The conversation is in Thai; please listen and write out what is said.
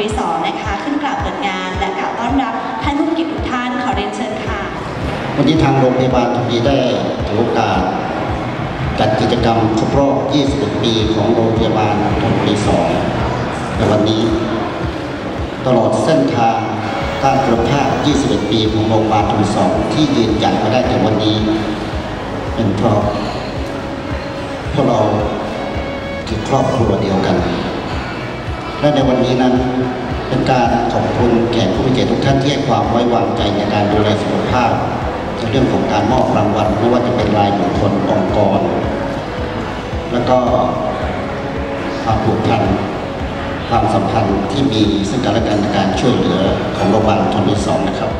รีสอร์นะคะ ขึ้นกล่าวเปิดงาน และกล่าวต้อนรับท่านผู้เกียรติทุกท่านขอเรียนเชิญค่ะ วันนี้ทางโรงพยาบาลทุรีได้ถือโอกาสจัดกิจกรรมครบรอบ 21 ปีของโรงพยาบาลธนบุรี2ในวันนี้ ตลอดเส้นทางการคุณภาพ 21 ปีของโรงพยาบาลธนบุรี2ที่ยืนหยัดมาได้ถึงวันนี้ เป็นเพราะพวกเราคือครอบครัวเดียวกัน และในวันนี้นั้นเป็นการขอบคุณแขกผู้มีเกียรติทุกท่านที่ให้ความไว้วางใจในการดูแลสุขภาพในเรื่องของการมอบรางวัลไม่ว่าจะเป็นรายบุคคลองค์กร แล้วก็ความผูกพันความสัมพันธ์ที่มีซึ่งกันและกันในการช่วยเหลือของโรงพยาบาลทนบุรีสองนะครับ